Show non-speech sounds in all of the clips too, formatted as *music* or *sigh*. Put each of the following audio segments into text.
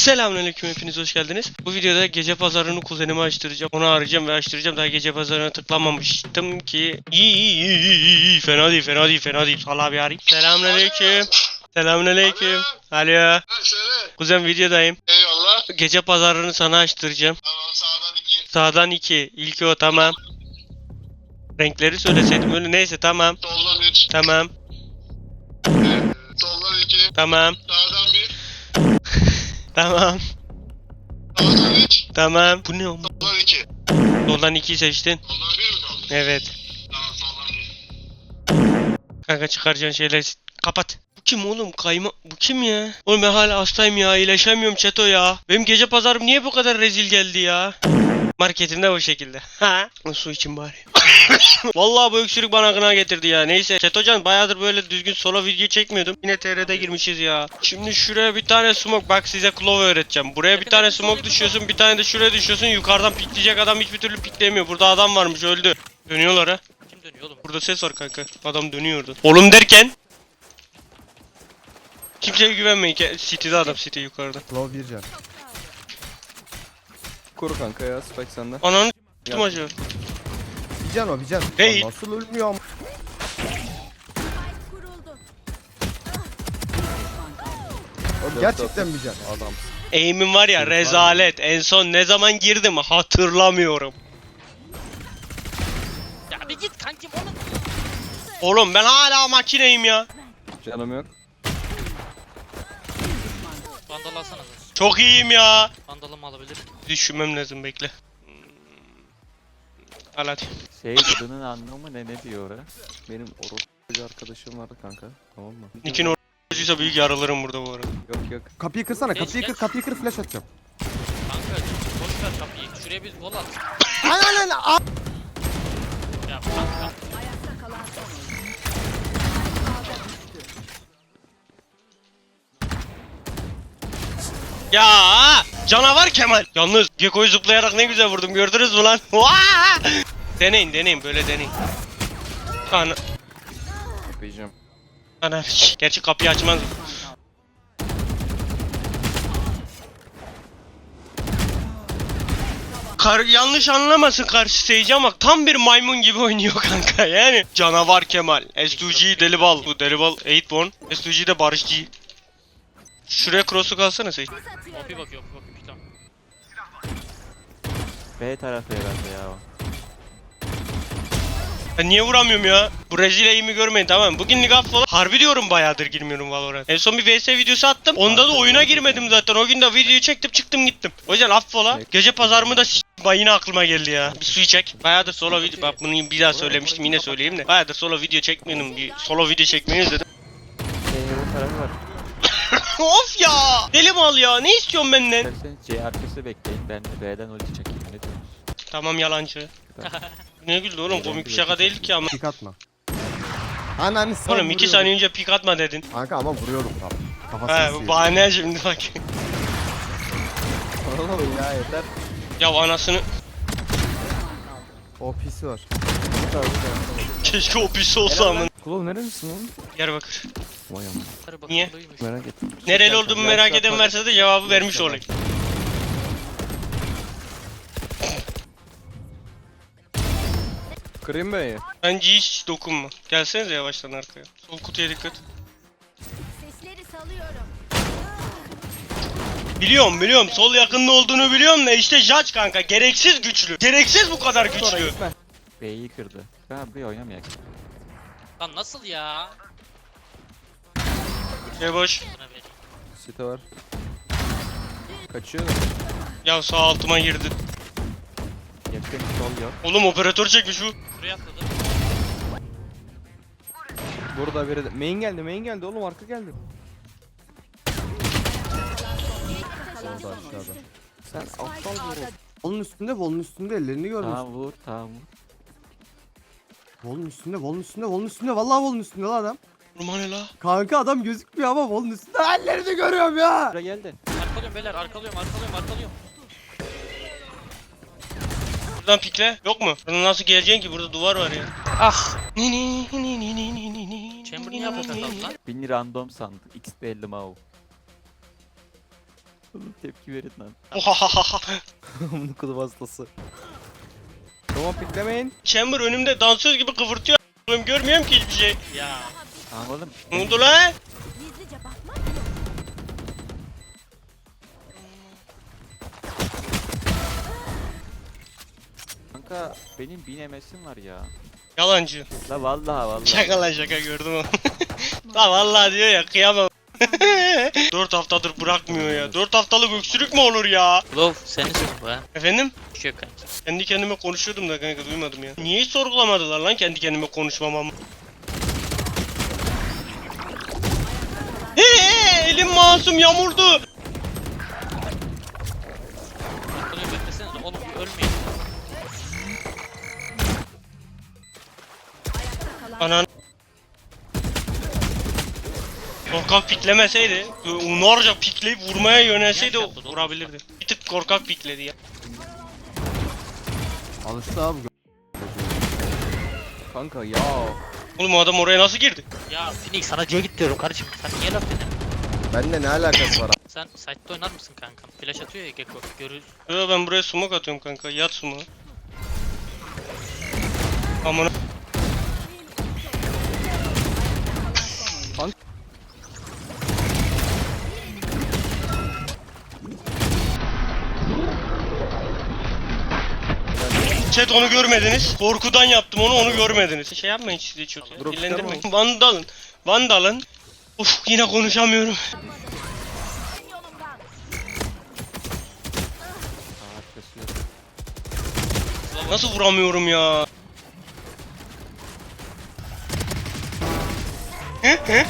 Selamünaleyküm hepiniz hoş geldiniz. Bu videoda gece pazarını kuzenime açtıracağım. Onu arayacağım ve açtıracağım. Daha gece pazarına tıklamamıştım ki. İyi iyi iyi iyi iyi. Fena değil fena değil fena değil. Salla bir arayayım. Selamünaleyküm. Selamünaleyküm. Alo. Ha söyle. Kuzen videodayım. Eyvallah. Gece pazarını sana açtıracağım. Tamam sağdan iki. Sağdan iki. İlki o tamam. Renkleri söyleseydim öyle neyse tamam. Soldan üç. Tamam. Soldan iki. Tamam. Sağdan. Tamam. Sağdan üç. Tamam. Bu ne oğlum? Soldan iki. Soldan ikiyi seçtin. Soldan bir mi kaldı? Evet. Tamam soldan. Kanka çıkaracağın şeyler kapat. Bu kim oğlum kayma bu kim ya? Oğlum ben hala hastayım ya iyileşemiyorum çeto ya. Benim gece pazarım niye bu kadar rezil geldi ya? Marketimde bu şekilde. Ha? Su için bari. *laughs* Vallahi bu öksürük bana gına getirdi ya. Neyse Çetocan bayağıdır böyle düzgün solo video çekmiyordum. Yine TR'de girmişiz ya. Şimdi şuraya bir tane smoke bak size Clove öğreteceğim. Buraya bir tane smoke düşüyorsun bir tane de şuraya düşüyorsun. Yukarıdan pikleyecek adam hiçbir türlü piklemiyor. Burada adam varmış öldü. Dönüyorlar ha. Kim dönüyor oğlum? Burada ses var kanka. Adam dönüyordu. Oğlum derken Kimseye güvenmeyin. City'de adam City yukarıda. Low bir can. Koru kanka ya spike sende. Ananı tuttum acaba. Bir can o bir can. Hey. Lan Nasıl ölmüyor ama? O gerçekten bir can. Adam. Aim'im var ya rezalet. En son ne zaman girdim hatırlamıyorum. Ya bir git kankim onu. Oğlum ben hala makineyim ya. Canım yok. Vandal alsana. Çok iyiyim ya. Vandalımı alabilir. Düşünmem lazım bekle. Hmm. Al hadi. Şey adının anlamı ne ne diyor oraya? Benim orospu arkadaşım vardı kanka. Tamam mı? Nick'in orucuysa büyük yarılırım burada bu arada. Yok yok. Kapıyı kırsana Geç, kapıyı kır geç. kapıyı kır flash atacağım. Kanka boş ver kapıyı. Şuraya bir gol at. Aynen. Aa! Ya kanka. Ya canavar Kemal. Yalnız Gekko'yu zıplayarak ne güzel vurdum gördünüz mü lan? *laughs* Deneyin deneyin böyle deneyin. Ana, Kapayacağım. ana. Gerçi kapıyı açmaz. Kar yanlış anlamasın karşı seyirci ama tam bir maymun gibi oynuyor *laughs* kanka yani. Canavar Kemal. S2G Delibal. Bu Delibal 8 S2G de Barış G. Şuraya cross'u kalsana Seyit. OP bakıyor OP bakıyor. Tamam. B tarafı herhalde ya o. Ben niye vuramıyorum ya? Bu rezil eğimi görmeyin tamam mı? Bugün League of Valorant- Harbi diyorum bayağıdır girmiyorum Valorant. En son bir VS videosu attım. Onda da oyuna girmedim zaten. O gün de videoyu çektim çıktım gittim. O yüzden affola. Gece pazarımı da s- Bak yine aklıma geldi ya. Bir su çek. Bayağıdır solo video. Bak bunu bir daha söylemiştim yine söyleyeyim de. Bayağıdır solo video çekmiyorum. Bir solo video çekmeyi özledim. B o tarafı var. Of ya! Deli mal ya. Ne istiyorsun benden? İsterseniz C arkası bekleyin. Ben de B'den ulti çekeyim. Ne diyorsunuz? Tamam yalancı. ne güldü oğlum komik bir şaka değil ki ama. Pik atma. Ananı sen Oğlum iki saniye önce pik atma dedin. Kanka ama vuruyorum tam. He bu bahane şimdi bak. *laughs* Oğlum ya yeter. ya anasını O pisi var. keşke o pis olsa ama. Kulov neredesin oğlum? Diyarbakır. Vay. Sarı Niye? Merak ettim. Nereli olduğumu merak eden varsa da cevabı vermiş olayım. Kırayım B'yi. Bence hiç dokunma. Gelsenize yavaştan arkaya. Sol kutuya dikkat. Sesleri salıyorum. Biliyorum biliyorum sol yakında olduğunu biliyorum da işte Judge kanka gereksiz güçlü. Gereksiz bu kadar güçlü. B'yi kırdı. Ben bir oynamayak. Lan nasıl ya? Şey boş. Site var. Kaçıyor. Ya sağ altıma girdi. Yakın sol yok. Oğlum operatör çekmiş bu. Şuraya atladı. Burada biri de. Main geldi main geldi oğlum arka geldi. Orada aşağıda. Sen aptal bir herif. Volun üstünde volun üstünde ellerini görmüş. Tamam vur tamam vur. Volun üstünde volun üstünde volun üstünde. Vallahi volun üstünde lan adam. Oğlum hani la? Kanka adam gözükmüyor ama volun üstünde ellerini görüyorum ya. Buraya geldi. Arkalıyorum beyler arkalıyorum arkalıyorum arkalıyorum. Buradan pikle. Yok mu? Buradan nasıl geleceksin ki? Burada duvar var ya. Ah. Ni ni ni ni ni ni ni ni. Chamber niye yapıyor lan? Beni random sandı. XP 50 mau. Oğlum tepki verin lan. *laughs* Ohahaha. Bunu kulu hastası. Tamam piklemeyin. Chamber önümde dansöz gibi kıvırtıyor. Görmüyorum ki hiçbir şey. Ya. Tamam oğlum. Ne oldu lan? Gizlice bakmak yok. Kanka benim bin MS'im var ya. Yalancı. La vallahi vallahi. Şaka lan şaka gördüm onu. *laughs* la vallahi diyor ya kıyamam. *laughs* 4 haftadır bırakmıyor ya. 4 haftalık öksürük mü olur ya? Love seni sınıf ha. Efendim? Bir şey yok kanka. Kendi kendime konuşuyordum da kanka duymadım ya. Niye hiç sorgulamadılar lan kendi kendime konuşmamamı? Oğlum bir ölmeyin. Anan. Korkak piklemeseydi, unarca pikleyip vurmaya yönelseydi vurabilirdi. Bir tık korkak pikledi ya. Alıştı abi. Kanka ya. Oğlum o adam oraya nasıl girdi? Ya Phoenix sana C'ye git diyorum kardeşim. Sen niye laf dedin? Benimle ne alakası var? Sen site'de oynar mısın kankam? Flash atıyor ya Gecko. Görürüz. Yo ben buraya smoke atıyorum kanka. Yat smoke. Amına. Chat onu görmediniz. Korkudan yaptım onu onu görmediniz. Şey yapmayın size çok Dillendirmeyin. Vandalın. Vandalın. Uf yine konuşamıyorum. Nasıl vuramıyorum ya? Phoenix.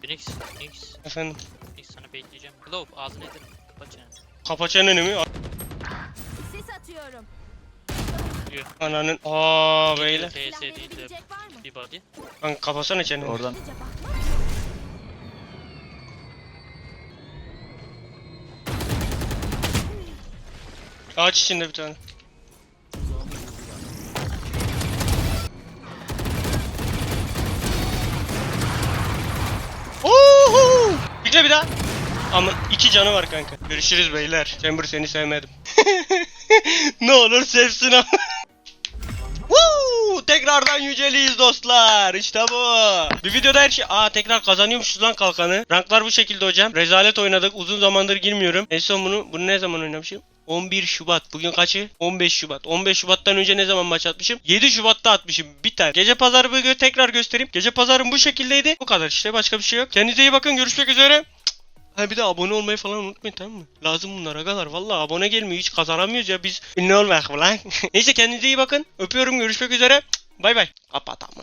Phoenix. Efendim. Phoenix sana bekleyeceğim. Glove ağzını edin. Kapat çeneni. Kapa çeneni mi? Ananın. Aa beyler. TS değil de bir body. Kanka kapasana çeneni. Oradan Ağaç içinde bir tane. Uhu! Bekle bir daha. Ama iki canı var kanka. Görüşürüz beyler. Chamber seni sevmedim. *laughs* ne olur sevsin ama. Tekrardan yüceliyiz dostlar. İşte bu. Bir videoda her şey... Aa tekrar kazanıyormuşuz lan kalkanı. Ranklar bu şekilde hocam. Rezalet oynadık. Uzun zamandır girmiyorum. En son bunu... Bunu ne zaman oynamışım? 11 Şubat. Bugün kaçı? 15 Şubat. 15 Şubat'tan önce ne zaman maç atmışım? 7 Şubat'ta atmışım. Bir tane. Gece pazarı gö- tekrar göstereyim. Gece pazarım bu şekildeydi. Bu kadar işte. Başka bir şey yok. Kendinize iyi bakın. Görüşmek üzere. Ha bir de abone olmayı falan unutmayın tamam mı? Lazım bunlar agalar. Vallahi abone gelmiyor. Hiç kazanamıyoruz ya biz. Ünlü olmak mı lan? *laughs* Neyse kendinize iyi bakın. Öpüyorum. Görüşmek üzere. Bay bay. Kapat amına.